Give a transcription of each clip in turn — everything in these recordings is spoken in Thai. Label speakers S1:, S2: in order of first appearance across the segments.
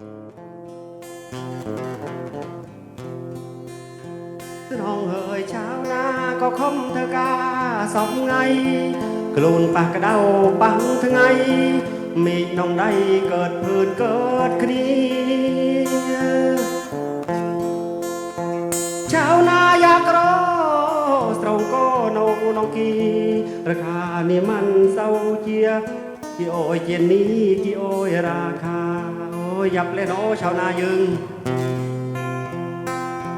S1: ត្រង់ហើយចៅណាក៏ខំធ្វើការសពថ្ងៃខ្លួនប៉ះក្តៅប៉ះថ្ងៃមេឃក្នុងដៃកើតភឿនកើតគ្នាចៅណាយ៉ាក្រស្រងកនៅក្នុងគីរកានេះមិនសូវជាគីអើយជានេះគីអើយរាខា งก็นงน้องกีราคานี่มันเศร้าเจียกี่โอยเจยนนี้กี่โอยราคาโอ้ยยับเลยเนาะชาวนายึง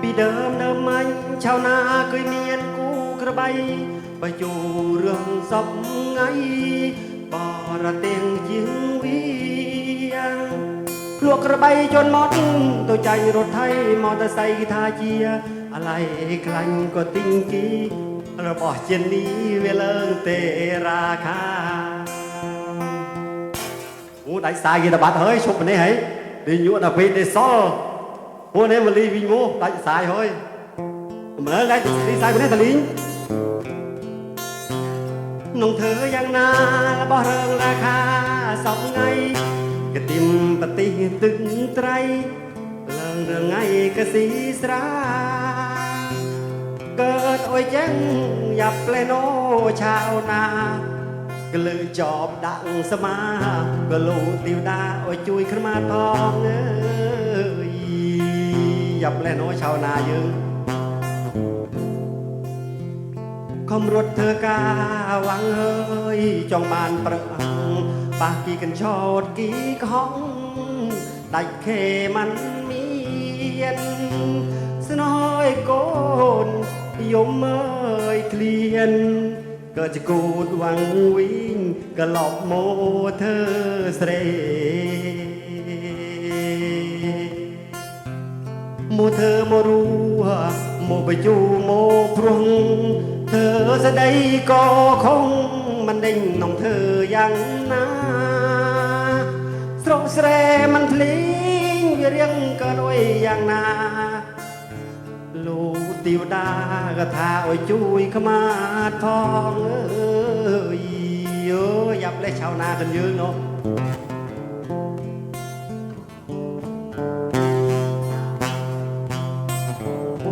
S1: ปีเดิมเดิมมันชาวนาเคยเมียนกูกระใบไปอยู่เรื่องสบไงปอระเตียงยิงเวียงลวกกระใบจนหมดตัวใจรถไทยมอเตอร์ไซค์ทาเจีย อะไรคลังก็ติงกีระบอกเจนนี้เวลเตราคา អូដៃសាយគេទៅបាត់ហើយឈប់ម្នេះហើយនេះញួតដល់ពេលទេសល់ពួកនេះមកលីវិញមកដៃសាយហើយមើលដៃទីសាយម្នេះតលីងនងធ្វើយ៉ាងណារបស់រឿងរាខាសពថ្ងៃកទីមបតិទឹកត្រៃឡើងរងៃកស៊ីស្រាកើតអុយចឹងយ៉ាប់ផ្លេណូឆាវណា ក្លឺចោមដាក់សមាក្លូទេវតាឲ្យជួយខ្មាតផងអើយយ៉ាប់លែណូឆៅណាយើងខំរត់ធ្វើការវាំងហើយចង់បានប្រឹកប៉ះគីកញ្ឆោតគីកហងដាច់ខេមិនមានស្នហើយកូនយំអើយឃ្លាន ก็จะกูดหวังวิ่งก็หลอกโมเธอเสรโมเธอโมรู้โมไปจูโมพรุงเธอจะได้ก็คงมันเด้งน้องเธอยังนาสรงเสรมันพลิงเรียงก็รวยอย่างนา ติวดาก็ทาโอ้ยจุยขมาทองเอ้ยเยอะยับเลยชาวนากันเยอะเนาะบ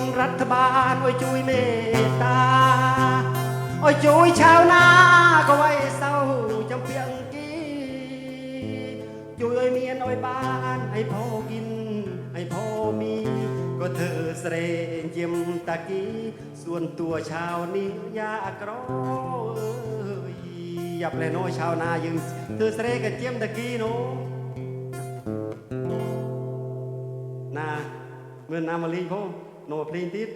S1: นรัฐบาลโอ้ยจุยเมตตาโอ้ยจุยชาวนาก็ไว้เศร้าจำเพียงกี้จุยโอ้ยเมียนโอ้ยบ้านให้พ่อกินให้พ่อมี ก็เธอเสรเยี่ยมตะกี้ ส่วนตัวชาวนี้ยากรอเอ้ยยับเลยโนชาวนายึงเธอเสรกับเจียมตะกี้โนนาเมื่อนามาลีพ่อโนเพลงติด